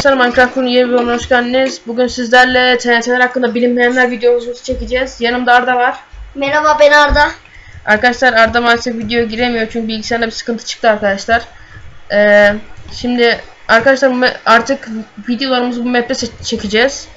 arkadaşlar Minecraft'ın yeni bir bölümüne hoş geldiniz. Bugün sizlerle TNT'ler hakkında bilinmeyenler videomuzu çekeceğiz. Yanımda Arda var. Merhaba ben Arda. Arkadaşlar Arda maalesef videoya giremiyor çünkü bilgisayarda bir sıkıntı çıktı arkadaşlar. Ee, şimdi arkadaşlar artık videolarımızı bu map'te çekeceğiz.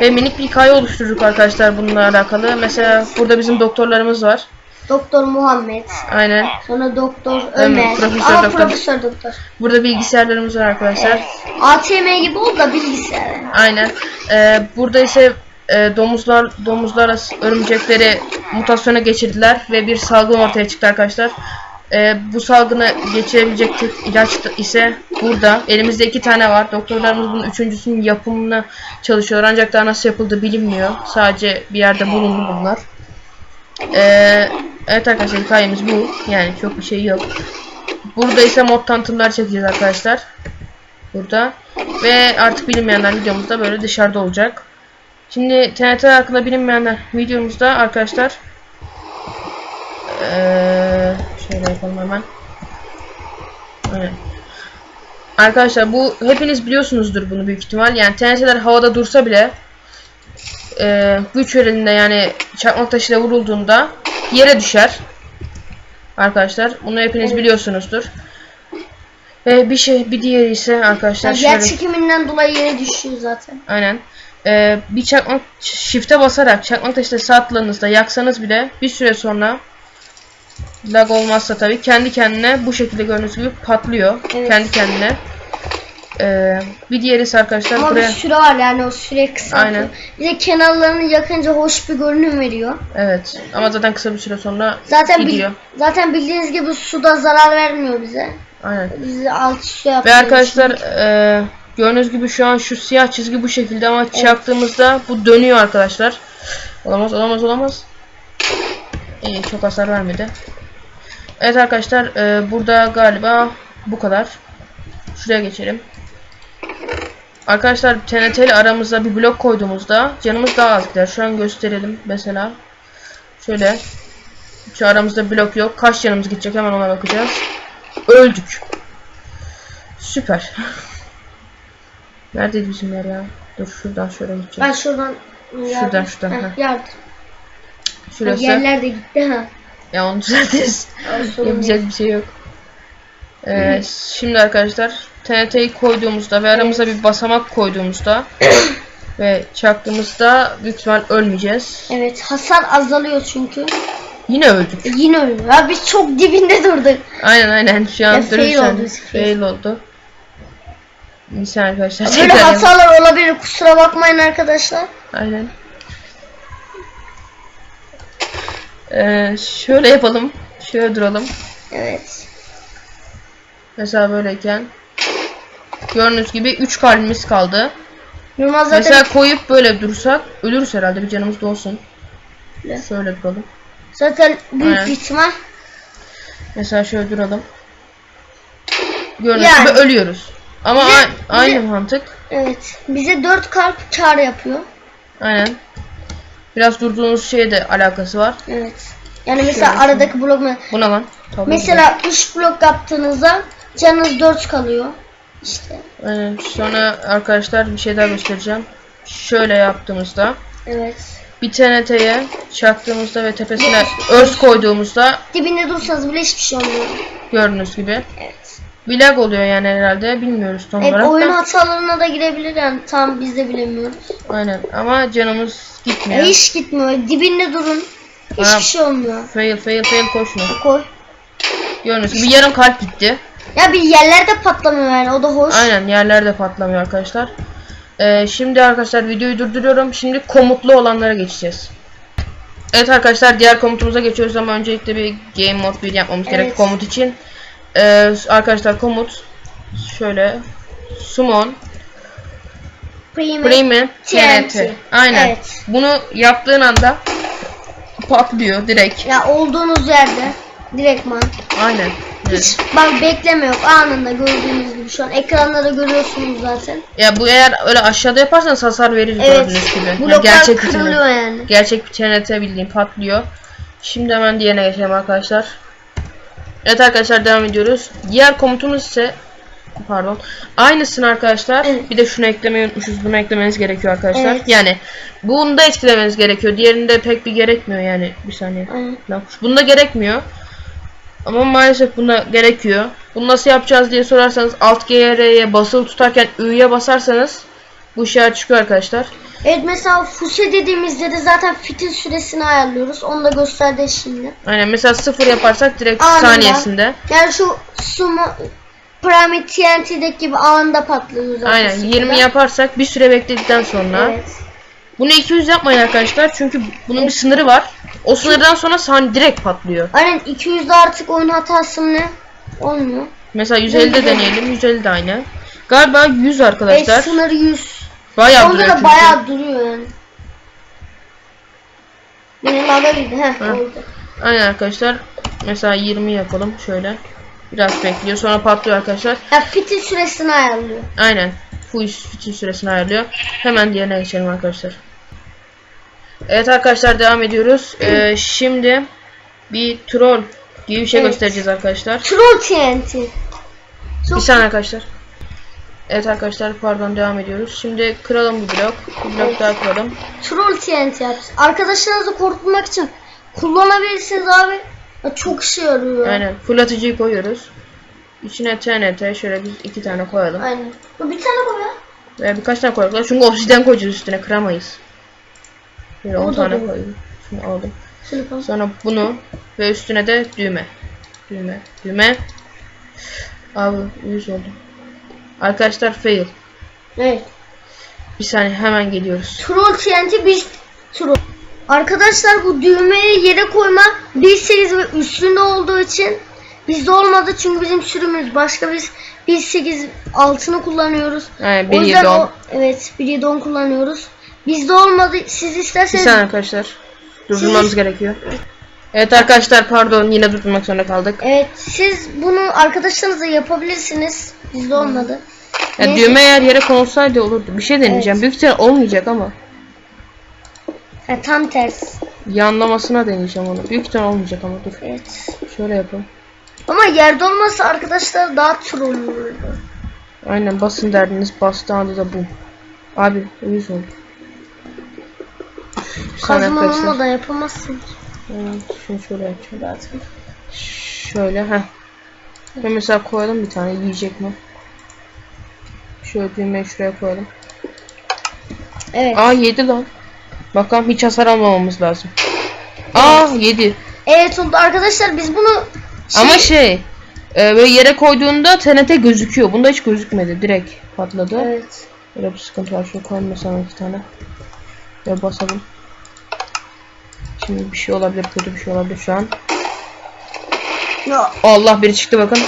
Ve minik bir hikaye oluşturduk arkadaşlar bununla alakalı. Mesela burada bizim doktorlarımız var. Doktor Muhammed. Aynen. Sonra Doktor Ömer, Ömer. Profesör Ama Doktor. Profesör Doktor. Burada bilgisayarlarımız var arkadaşlar. ATM gibi oldu da bilgisayar. Aynen. Ee, burada ise e, domuzlar domuzlar örümcekleri mutasyona geçirdiler ve bir salgın ortaya çıktı arkadaşlar. Ee, bu salgını geçirebilecek tek ilaç ise burada. Elimizde iki tane var. Doktorlarımız bunun üçüncüsünün yapımına çalışıyorlar. Ancak daha nasıl yapıldığı bilinmiyor. Sadece bir yerde bulundu bunlar. Ee, evet arkadaşlar hikayemiz bu. Yani çok bir şey yok. Burada ise mod tanıtımlar çekeceğiz arkadaşlar. Burada. Ve artık bilinmeyenler videomuzda böyle dışarıda olacak. Şimdi TNT hakkında bilinmeyenler videomuzda arkadaşlar eee şöyle yapalım hemen. Evet. Arkadaşlar bu hepiniz biliyorsunuzdur bunu büyük ihtimal. Yani TNT'ler havada dursa bile eee güç verildiğinde yani çakmak taşıyla vurulduğunda yere düşer. Arkadaşlar bunu hepiniz Evet. biliyorsunuzdur. Ve bir şey bir diğeri ise arkadaşlar Yani şöyle çekiminden dolayı yere düşüyor zaten. Aynen. Ee, bir çakmak shift'e basarak çakmak taşıyla sağ tıkladığınızda yaksanız bile bir süre sonra lag olmazsa tabii kendi kendine bu şekilde gördüğünüz gibi patlıyor. Evet. Kendi kendine. Ee, bir diğeri ise arkadaşlar Ama buraya bir süre var yani o süre kısa. Aynen. Bir de kenarlarını yakınca hoş bir görünüm veriyor. evet ama zaten kısa bir süre sonra Zaten bil- gidiyor. zaten bildiğiniz gibi suda zarar vermiyor bize. Aynen. Bizi alt üstü Ve yapıyor. arkadaşlar e, gördüğünüz gibi şu an şu siyah çizgi bu şekilde ama çaktığımızda bu dönüyor arkadaşlar. Olamaz olamaz olamaz. İyi çok hasar vermedi. Evet arkadaşlar e, burada galiba bu kadar. Şuraya geçelim. Arkadaşlar TNT ile aramızda bir blok koyduğumuzda canımız daha az gider. Şu an gösterelim mesela. Şöyle. Şu aramızda blok yok. Kaç canımız gidecek hemen ona bakacağız. Öldük. Süper. Neredeydi bizim yer ya? Dur şuradan şöyle Ben gideceğim. şuradan Şuradan, şuradan, heh. yardım. Şurası. Yerler de gitti ha. Ya onu düzeltiriz. Yapacak bir şey yok. Ee, şimdi arkadaşlar TNT'yi koyduğumuzda ve aramıza bir basamak koyduğumuzda ve çaktığımızda ihtimal ölmeyeceğiz. Evet hasar azalıyor çünkü. Yine öldük. E, Yine ölüyor. Ya biz çok dibinde durduk. Aynen aynen şu an Ya, fail durursan oldu, fail. fail oldu. Saniye arkadaşlar. Böyle tekrar hatalar olabilir kusura bakmayın arkadaşlar. Aynen. Ee, şöyle yapalım. Şöyle duralım. Evet. Mesela böyleyken. Gördüğünüz gibi 3 kalbimiz kaldı. Zaten Mesela koyup böyle dursak ölürüz herhalde bir canımız da olsun. Öyle. Şöyle duralım. zaten büyük Aynen. ihtimal. Mesela şöyle duralım. Gördüğünüz Yani. gibi ölüyoruz. Ama Bize- aynı bize- mantık. Evet. Bize 4 kalp kar yapıyor. Aynen. Biraz durduğunuz şeye de alakası var. Evet. Yani mesela Şöyle. aradaki blok mu- Bu ne lan? Tabii mesela 3 blok yaptığınızda canınız 4 kalıyor. İşte. Aynen. Sonra arkadaşlar bir şey daha göstereceğim. Şöyle yaptığımızda Evet. bir TNT'ye çaktığımızda ve tepesine örs koyduğumuzda Dibinde dursanız bile hiçbir şey olmuyor. gördüğünüz gibi Evet. bir lag oluyor yani herhalde bilmiyoruz tam Evet, olarak oyun da. hatalarına da girebilir yani tam biz de bilemiyoruz. Aynen ama canımız gitmiyor. hiç gitmiyor. Dibinde durun. Hiçbir Ha. şey olmuyor. Fail fail fail koşun. Koy. Gördüğünüz gibi yarım kalp gitti. Ya bir yerlerde patlamıyor yani o da hoş. Aynen yerlerde patlamıyor arkadaşlar. Ee, şimdi arkadaşlar videoyu durduruyorum. Şimdi komutlu olanlara geçeceğiz. Evet arkadaşlar diğer komutumuza geçiyoruz ama öncelikle bir game mode 1 yapmamız Evet. gerek komut için. Ee, arkadaşlar komut şöyle summon Prime. TNT. Aynen. Evet. Bunu yaptığın anda patlıyor direkt. Ya olduğunuz yerde direktman. Aynen. Evet. Hiç bak bekleme yok anında gördüğünüz gibi şu an ekranda da görüyorsunuz zaten. Ya bu eğer öyle aşağıda yaparsanız hasar verir Evet. gördüğünüz gibi. Yani Bloklar gerçek bir kırılıyor TNT. yani. Gerçek bir TNT bildiğin patlıyor. Şimdi hemen diğerine geçelim arkadaşlar. Evet arkadaşlar devam ediyoruz. Diğer komutumuz ise Pardon. Aynısını arkadaşlar. Evet. Bir de şunu eklemeyi unutmuşuz. Bunu eklemeniz gerekiyor arkadaşlar. Evet. Yani bunu da etkilemeniz gerekiyor. Diğerinde pek bir gerekmiyor yani. Bir saniye. Aynen. Lan, Bunda gerekmiyor. Ama maalesef bunda gerekiyor. Bunu nasıl yapacağız diye sorarsanız Alt GR'ye basılı tutarken Ü'ye basarsanız bu işaret çıkıyor arkadaşlar. Evet mesela fuse dediğimizde de zaten fitil süresini ayarlıyoruz. Onu da gösterdi şimdi. Aynen mesela sıfır yaparsak direkt Anında. saniyesinde. Yani şu sumo Pyramid TNT'deki gibi anında patlıyor. Aynen sıfırda. 20 yaparsak bir süre bekledikten sonra. Evet. Bunu 200 yapmayın arkadaşlar çünkü bunun bir sınırı var. O sınırdan sonra saniye direkt patlıyor. Aynen 200'de artık oyun hatası ne? Olmuyor. Mesela 150'de deneyelim. 150 de aynı. Galiba 100 Evet arkadaşlar. sınır 100. Bayağı Onda duruyor da çünkü. bayağı duruyor yani. Benim haberim heh Heh. oldu. Aynen arkadaşlar. Mesela 20 yapalım şöyle. Biraz bekliyor. Sonra patlıyor arkadaşlar. Ya fitil süresini ayarlıyor. Aynen. Full için süresini ayarlıyor. Hemen diğerine geçelim arkadaşlar. Evet arkadaşlar devam ediyoruz. Ee, şimdi bir troll gibi bir şey Evet. göstereceğiz arkadaşlar. Troll TNT. Çok Bir saniye arkadaşlar. Evet arkadaşlar pardon devam ediyoruz. Şimdi kıralım bir blok. Bir blok Evet. daha kıralım. troll TNT yapacağız. Arkadaşlarınızı korkutmak için kullanabilirsiniz abi. Çok işe yarıyor. Aynen. Fırlatıcıyı koyuyoruz. İçine TNT şöyle biz iki tane koyalım. Aynen. Ya Bir tane koy ya. Veya birkaç tane koyalım. Çünkü obsidyen koyacağız üstüne kıramayız. Böyle O 10 da tane koydum. Şunu aldım. Şunu koy. Sonra bunu ve üstüne de düğme. Düğme. Düğme. Abi yüz oldu. Arkadaşlar fail. Evet. Bir saniye hemen geliyoruz. Troll TNT biz troll. Arkadaşlar bu düğmeyi yere koyma 1.8 ve üstünde olduğu için bizde olmadı çünkü bizim sürümümüz başka biz 1.8 altını kullanıyoruz. Aynen o yüzden 1.7 o evet 1.7 10 kullanıyoruz. Bizde olmadı. Siz Bir isterseniz saniye arkadaşlar. Durdurmamız gerekiyor. Evet arkadaşlar pardon yine durdurmak zorunda kaldık. Evet siz bunu arkadaşlarınızla yapabilirsiniz. Bizde olmadı. Ya Neyse. düğme eğer yere konulsaydı olurdu. Bir şey deneyeceğim. Büyük ihtimal olmayacak ama. Ha, tam ters. Yanlamasına deneyeceğim onu. Büyük ihtimal olmayacak ama dur. Evet. Şöyle yapalım. Ama yerde olmasa arkadaşlar daha troll olurdu. Aynen basın derdiniz bastığı anda da bu. Abi uyuz oldu. Kazma olmadan yapamazsın. Evet, şunu şöyle yapacağım zaten. Şöyle ha. Ve mesela koyalım bir tane yiyecek mi? Şöyle düğmeyi şuraya koyalım. Evet. Aa yedi lan. Bakalım hiç hasar almamamız lazım. Aa yedi. Evet oldu arkadaşlar biz bunu şey, Ama şey e, böyle yere koyduğunda TNT gözüküyor. Bunda hiç gözükmedi. Direkt patladı. Evet. Böyle bir sıkıntı var. Şöyle koyalım mesela iki tane. Ve basalım. Şimdi bir şey olabilir. Kötü bir şey olabilir şu an. Ya, Allah biri çıktı bakın.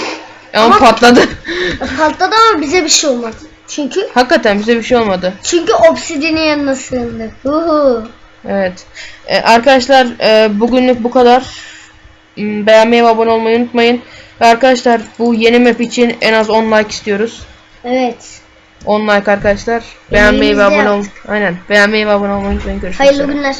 Ama, Ama- patladı. patladı ama bize bir şey olmadı. Çünkü Hakikaten bize bir şey olmadı. çünkü obsidian'in yanına sığındık. Uhu. Evet. Ee, arkadaşlar e, bugünlük bu kadar. Hmm, Beğenmeyi ve abone olmayı unutmayın. Ve arkadaşlar bu yeni map için en az 10 like istiyoruz. Evet. 10 like arkadaşlar. Beğenmeyi ve abone ol. Aynen. Beğenmeyi ve abone olmayı unutmayın. Görüşmek Hayırlı üzere. günler.